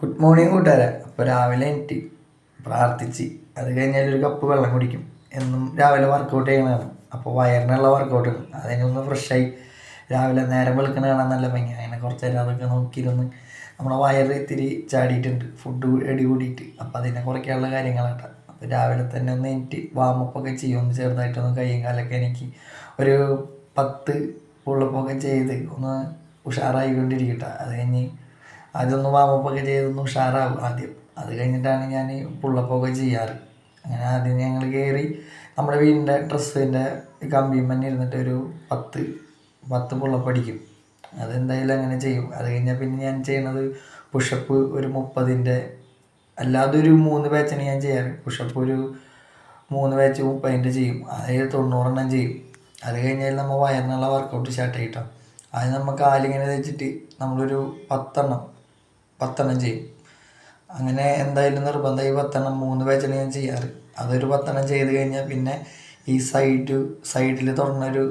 Good morning കൂട്ടുകാരെ. അപ്പോൾ രാവിലെ എനിക്ക് പ്രാർത്ഥിച്ച് അത് കഴിഞ്ഞാൽ ഒരു കപ്പ് വെള്ളം കുടിക്കും. എന്നും രാവിലെ വർക്കൗട്ട് ചെയ്യണതാണ്. അപ്പോൾ വയറിനുള്ള വർക്കൗട്ടാണ് അതിനൊന്ന് ഫ്രഷായി രാവിലെ നേരം വെളുക്കണ കാണാൻ നല്ല ഭംഗി അങ്ങനെ കുറച്ച് നേരം അതൊക്കെ നോക്കിയിരുന്ന് നമ്മുടെ വയറ് ഇത്തിരി ചാടിയിട്ടുണ്ട്. ഫുഡ് എടി കൂടിയിട്ട്. അപ്പോൾ അതിനെ കുറയ്ക്കാനുള്ള കാര്യങ്ങളാണ് അപ്പോൾ രാവിലെ തന്നെ ഒന്ന് എനിക്ക് വാമപ്പൊക്കെ ചെയ്യും. ഒന്ന് ചെറുതായിട്ടൊന്ന് കൈയും കാലൊക്കെ എനിക്ക് ഒരു പത്ത് പുള്ളപ്പൊക്കെ ചെയ്ത് ഒന്ന് ഉഷാറായിക്കൊണ്ടിരിക്കട്ടെ. അത് കഴിഞ്ഞ് അതൊന്ന് വാമപ്പൊക്കെ ചെയ്തൊന്ന് ഉഷാറാവും ആദ്യം. അത് കഴിഞ്ഞിട്ടാണ് ഞാൻ പുള്ളപ്പൊക്കെ ചെയ്യാറ്. അങ്ങനെ ആദ്യം ഞങ്ങൾ കയറി നമ്മുടെ വീടിന്റെ ഡ്രസ്സിന്റെ കമ്പിയും ഇരുന്നിട്ട് ഒരു പത്ത് പത്ത് പുള്ളപ്പ് അടിക്കും. അതെന്തായാലും അങ്ങനെ ചെയ്യും. അത് കഴിഞ്ഞാൽ പിന്നെ ഞാൻ ചെയ്യണത് പുഷപ്പ് ഒരു മുപ്പതിന്റെ അല്ലാതെ ഒരു മൂന്ന് ബാച്ചാണ് ഞാൻ ചെയ്യാറ്. പുഷപ്പ് ഒരു മൂന്ന് ബാച്ച് മുപ്പതിന്റെ ചെയ്യും. അതായത് തൊണ്ണൂറെണ്ണം ചെയ്യും. അത് കഴിഞ്ഞാൽ നമ്മൾ വയറിനുള്ള വർക്കൗട്ട് സ്റ്റാർട്ട് ആയിട്ടോ അത് നമ്മൾ കാലിങ്ങനെ വെച്ചിട്ട് നമ്മളൊരു പത്തെണ്ണം പത്തെണ്ണം ചെയ്യും. അങ്ങനെ എന്തായാലും നിർബന്ധമായി പത്തെണ്ണം മൂന്ന് ബാച്ചാണ് ഞാൻ ചെയ്യാറ്. അതൊരു പത്തെണ്ണം ചെയ്ത് കഴിഞ്ഞാൽ പിന്നെ ഈ സൈഡ് സൈഡിൽ തുറന്നൊരു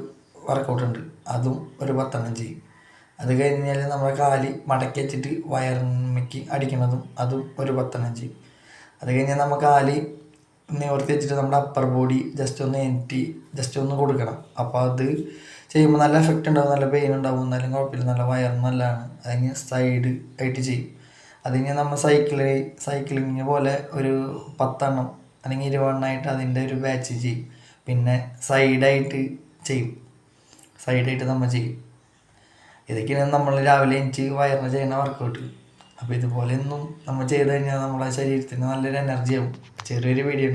വർക്കൗട്ട് ഉണ്ട്. അതും ഒരു പത്തെണ്ണം ചെയ്യും. അത് കഴിഞ്ഞാൽ നമ്മുടെ കാലി മടക്കി വെച്ചിട്ട് വയറിലേക്ക് അടിക്കണതും അതും ഒരു പത്തെണ്ണം ചെയ്യും. അത് കഴിഞ്ഞാൽ നമ്മൾ കാലി നിവർത്തി വെച്ചിട്ട് നമ്മുടെ അപ്പർ ബോഡി ജസ്റ്റ് ഒന്ന് എന്റി ജസ്റ്റ് ഒന്ന് കൊടുക്കണം. അപ്പോൾ അത് ചെയ്യുമ്പോൾ നല്ല എഫക്റ്റ് ഉണ്ടാവും നല്ല പെയിൻ ഉണ്ടാവും എന്നാലും കുഴപ്പമില്ല. നല്ല വയർ നല്ലതാണ് അതിന് സൈഡ് ആയിട്ട് ചെയ്യും. അത് കഴിഞ്ഞ് നമ്മൾ സൈക്കിൾ സൈക്കിളിങ്ങ് പോലെ ഒരു പത്തെണ്ണം അല്ലെങ്കിൽ ഇരുപതെണ്ണമായിട്ട് അതിന്റെ ഒരു ബാച്ച് ചെയ്യും. പിന്നെ സൈഡായിട്ട് ചെയ്യും. സൈഡായിട്ട് നമ്മൾ ചെയ്യും. ഇതൊക്കെയാണ് നമ്മൾ രാവിലെ എനിക്ക് വയറിന് ചെയ്യുന്ന വർക്കൗട്ട് അപ്പോൾ ഇതുപോലെ ഒന്നും നമ്മൾ ചെയ്ത് കഴിഞ്ഞാൽ നമ്മളെ ശരീരത്തിന് നല്ലൊരു എനർജി ആവും. ചെറിയൊരു വീഡിയോ